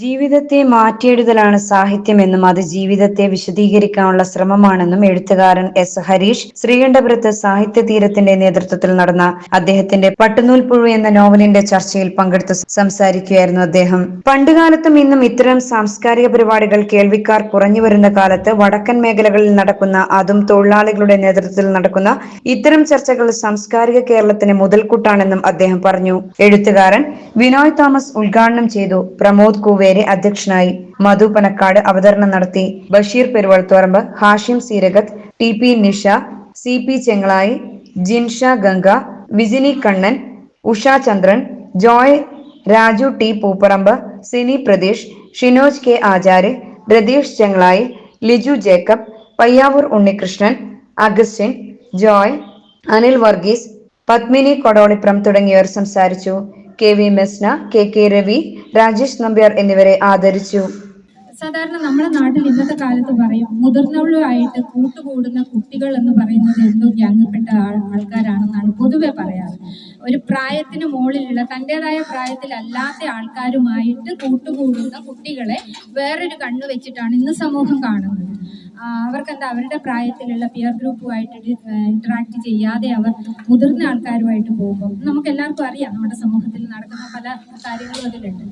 ജീവിതത്തെ മാറ്റിയെഴുതലാണ് സാഹിത്യമെന്നും അത് ജീവിതത്തെ വിശദീകരിക്കാനുള്ള ശ്രമമാണെന്നും എഴുത്തുകാരൻ എസ് ഹരീഷ് ശ്രീകണ്ഠപുരത്ത് സാഹിത്യ തീരത്തിന്റെ നേതൃത്വത്തിൽ നടന്ന അദ്ദേഹത്തിന്റെ പട്ടുനൂൽ പുഴു എന്ന നോവലിന്റെ ചർച്ചയിൽ പങ്കെടുത്ത് സംസാരിക്കുകയായിരുന്നു അദ്ദേഹം. പണ്ടുകാലത്തും ഇന്നും ഇത്തരം സാംസ്കാരിക പരിപാടികൾ കേൾവിക്കാർ കുറഞ്ഞു വരുന്ന കാലത്ത് വടക്കൻ മേഖലകളിൽ നടക്കുന്ന അതും തൊഴിലാളികളുടെ നേതൃത്വത്തിൽ നടക്കുന്ന ഇത്തരം ചർച്ചകൾ സാംസ്കാരിക കേരളത്തിന് മുതൽക്കൂട്ടാണെന്നും അദ്ദേഹം പറഞ്ഞു. എഴുത്തുകാരൻ വിനോയ് തോമസ് ഉദ്ഘാടനം ചെയ്തു. പ്രമോദ് കൂവേരി അധ്യക്ഷനായി മധു പനക്കാട് അവതരണം നടത്തി. Basheer Peruvalthoramb Hashim Seerakath T P Nisha C P Chengalayi Jinsha Ganga Vijini Kannan Usha Chandran Joy Raju T Pooparamba Sini Pratheesh Shinoj K Acharya Ratheesh Chengalayi Liju Jacob Payyavoor Unnikrishnan Augustine Joy Anil Varghese Padmini Kodoliprom തുടങ്ങിയവർ സംസാരിച്ചു. K V Mesna K K Ravi Rajesh Nambiar എന്നിവരെ ആദരിച്ചു. സാധാരണ നമ്മുടെ നാട്ടിൽ ഇന്നത്തെ കാലത്ത് പറയും മുതിർന്നവരുമായിട്ട് കൂട്ടുകൂടുന്ന കുട്ടികൾ എന്ന് പറയുന്നത് എന്തോ ഗ്യാങ്ങിൽപ്പെട്ട ആൾ- ആൾക്കാരാണെന്നാണ് പൊതുവെ പറയാറ്. ഒരു പ്രായത്തിന് മുകളിലുള്ള തന്റെതായ പ്രായത്തിലല്ലാത്ത ആൾക്കാരുമായിട്ട് കൂട്ടുകൂടുന്ന കുട്ടികളെ വേറൊരു കണ്ണു വെച്ചിട്ടാണ് ഇന്ന് സമൂഹം കാണുന്നത്. അവർക്കെന്താ അവരുടെ പ്രായത്തിലുള്ള പിയർ ഗ്രൂപ്പുമായിട്ട് ഇന്ററാക്ട് ചെയ്യാതെ അവർ മുതിർന്ന ആൾക്കാരുമായിട്ട് പോകുമ്പോൾ നമുക്ക് എല്ലാവർക്കും അറിയാം നമ്മുടെ സമൂഹത്തിൽ നടക്കുന്ന പല കാര്യങ്ങളും അതിലുണ്ട്.